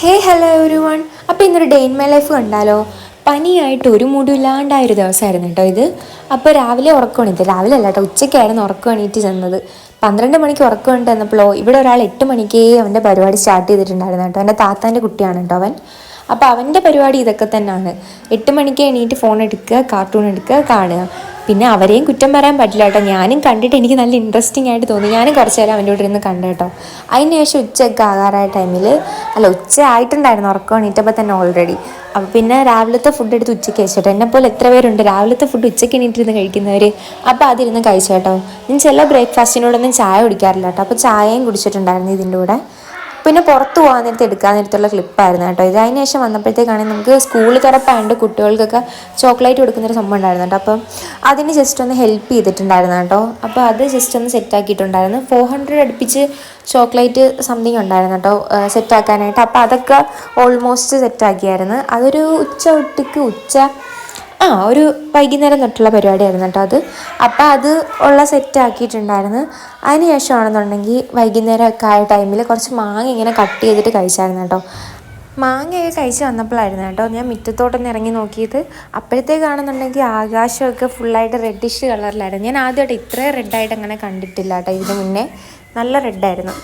ഹേ hello every one അപ്പോൾ ഇന്നൊരു day in my life കണ്ടാലോ? പനിയായിട്ട് ഒരു മുടിയില്ലാണ്ടായ ഒരു ദിവസമായിരുന്നു കേട്ടോ ഇത്. അപ്പോൾ രാവിലെ ഉറക്കം രാവിലെ അല്ല കേട്ടോ ഉച്ചയ്ക്കായിരുന്നു ഉറക്കം എണീറ്റ് ചെന്നത്. പന്ത്രണ്ട് മണിക്ക് ഉറക്കം വന്നപ്പോഴോ ഇവിടെ ഒരാൾ എട്ട് മണിക്കേ അവന്റെ പരിപാടി സ്റ്റാർട്ട് ചെയ്തിട്ടുണ്ടായിരുന്നു കേട്ടോ എന്റെ താത്താന്റെ കുട്ടിയാണ് കേട്ടോ അവൻ. അപ്പോൾ അവന്റെ പരിപാടി ഇതൊക്കെ തന്നെയാണ് എട്ട് മണിക്ക് എണീറ്റ് ഫോൺ എടുക്കുക കാർട്ടൂൺ എടുക്കുക കാണുക. പിന്നെ അവരെയും കുറ്റം പറയാൻ പറ്റില്ല കേട്ടോ ഞാനും കണ്ടിട്ട് എനിക്ക് നല്ല ഇൻട്രസ്റ്റിംഗ് ആയിട്ട് തോന്നി. ഞാനും കുറച്ച് നേരം അവന്റെ കൂടെ ഇരുന്ന് കണ്ടു കേട്ടോ അതിന് ശേഷം ഉച്ചയൊക്കെ ആകാറായ ടൈമിൽ അല്ല ഉച്ച ആയിട്ടുണ്ടായിരുന്നു ഉറക്കം എണീറ്റപ്പോൾ തന്നെ ഓൾറെഡി അപ്പോൾ പിന്നെ രാവിലത്തെ ഫുഡ് എടുത്ത് ഉച്ചയ്ക്ക് കഴിച്ചോട്ടോ. എന്നെ പോലെ എത്ര പേരുണ്ട്. രാവിലത്തെ ഫുഡ് ഉച്ചയ്ക്ക് എണീറ്റിരുന്ന് കഴിക്കുന്നവർ അപ്പോൾ അതിരുന്ന് കഴിച്ചോട്ടോ ഞാൻ ചില ബ്രേക്ക്ഫാസ്റ്റിനോടൊന്നും ചായ കുടിക്കാറില്ല കേട്ടോ. അപ്പോൾ ചായയും കുടിച്ചിട്ടുണ്ടായിരുന്നു ഇതിന്റെ കൂടെ. പിന്നെ പുറത്ത് പോകാൻ നേരത്തെ എടുക്കാൻ നേരത്തുള്ള ക്ലിപ്പായിരുന്നു കേട്ടോ. ഇത് അതിന് ശേഷം വന്നപ്പോഴത്തേക്കാണെങ്കിൽ നമുക്ക് സ്കൂൾ തുറപ്പായതുകൊണ്ട് കുട്ടികൾക്കൊക്കെ ചോക്ലേറ്റ് കൊടുക്കുന്നൊരു സംഭവം ഉണ്ടായിരുന്നു കേട്ടോ. അപ്പം അതിന് ജസ്റ്റ് ഒന്ന് ഹെൽപ്പ് ചെയ്തിട്ടുണ്ടായിരുന്നു കേട്ടോ. അപ്പോൾ അത് ജസ്റ്റ് ഒന്ന് സെറ്റാക്കിയിട്ടുണ്ടായിരുന്നു ഫോർ ഹൺഡ്രഡ് അടുപ്പിച്ച് ചോക്ലേറ്റ് സംതിങ് ഉണ്ടായിരുന്നു കേട്ടോ സെറ്റാക്കാനായിട്ട് അപ്പോൾ അതൊക്കെ ഓൾമോസ്റ്റ് സെറ്റാക്കിയായിരുന്നു അതൊരു ഉച്ച ഒട്ടിക്ക് ഉച്ച ആ ഒരു വൈകുന്നേരം തൊട്ടുള്ള പരിപാടിയായിരുന്നു കേട്ടോ അത്. അപ്പോൾ അത് ഉള്ള സെറ്റ് ആക്കിയിട്ടുണ്ടായിരുന്നു. അതിന് ശേഷമാണെന്നുണ്ടെങ്കിൽ വൈകുന്നേരമൊക്കെ ആയ ടൈമിൽ കുറച്ച് മാങ്ങ ഇങ്ങനെ കട്ട് ചെയ്തിട്ട് കഴിച്ചായിരുന്നു കേട്ടോ. മാങ്ങയൊക്കെ കഴിച്ച് വന്നപ്പോഴായിരുന്നു കേട്ടോ. ഞാൻ മുറ്റത്തോട്ടൊന്ന് ഇറങ്ങി നോക്കിയത്. അപ്പോഴത്തേക്കാണെന്നുണ്ടെങ്കിൽ ആകാശമൊക്കെ ഫുള്ളായിട്ട് റെഡിഷ് കളറിലായിരുന്നു ഞാൻ ആദ്യമായിട്ട് ഇത്രയും റെഡായിട്ട് അങ്ങനെ കണ്ടിട്ടില്ല കേട്ടോ ഇതിന് മുന്നേ. നല്ല റെഡായിരുന്നു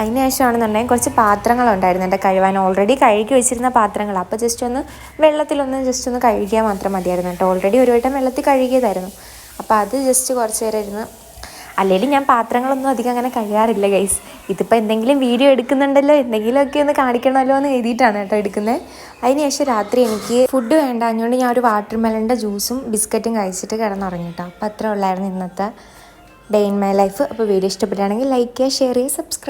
അതിന് ശേഷമാണെന്നുണ്ടെങ്കിൽ കുറച്ച് പാത്രങ്ങളുണ്ടായിരുന്നു എന്റെ കഴുകാൻ ഓൾറെഡി കഴുകി വെച്ചിരുന്ന പാത്രങ്ങൾ. അപ്പോൾ ജസ്റ്റ് ഒന്ന് വെള്ളത്തിലൊന്ന് ജസ്റ്റ് ഒന്ന് കഴുകിയാൽ മാത്രം മതിയായിരുന്നു കേട്ടോ. ഓൾറെഡി ഒരു വട്ടം വെള്ളത്തിൽ കഴുകിയതായിരുന്നു. അപ്പോൾ അത് ജസ്റ്റ് കുറച്ച് നേരം ഇരുന്ന് അല്ലെങ്കിൽ ഞാൻ പാത്രങ്ങളൊന്നും അധികം അങ്ങനെ കഴുകാറില്ല ഗൈസ് ഇതിപ്പോൾ എന്തെങ്കിലും വീഡിയോ എടുക്കുന്നുണ്ടല്ലോ എന്തെങ്കിലുമൊക്കെ ഒന്ന് കാണിക്കണമല്ലോ എന്ന് എഴുതിയിട്ടാണ് കേട്ടോ എടുക്കുന്നത്. അതിന് ശേഷം രാത്രി എനിക്ക് ഫുഡ് വേണ്ട അതുകൊണ്ട് ഞാൻ ഒരു വാട്ടർ മെലന്റെ ജ്യൂസും ബിസ്ക്കറ്റും കഴിച്ചിട്ട് കിടന്നുറങ്ങി കേട്ടോ. അപ്പോൾ അത്ര ഉള്ളായിരുന്നു ഇന്നത്തെ ഡേ ഇൻ മൈ ലൈഫ് അപ്പോൾ വീഡിയോ ഇഷ്ടപ്പെടുകയാണെങ്കിൽ ലൈക്ക് ചെയ്യുക ഷെയർ ചെയ്യുക സബ്സ്ക്രൈബ്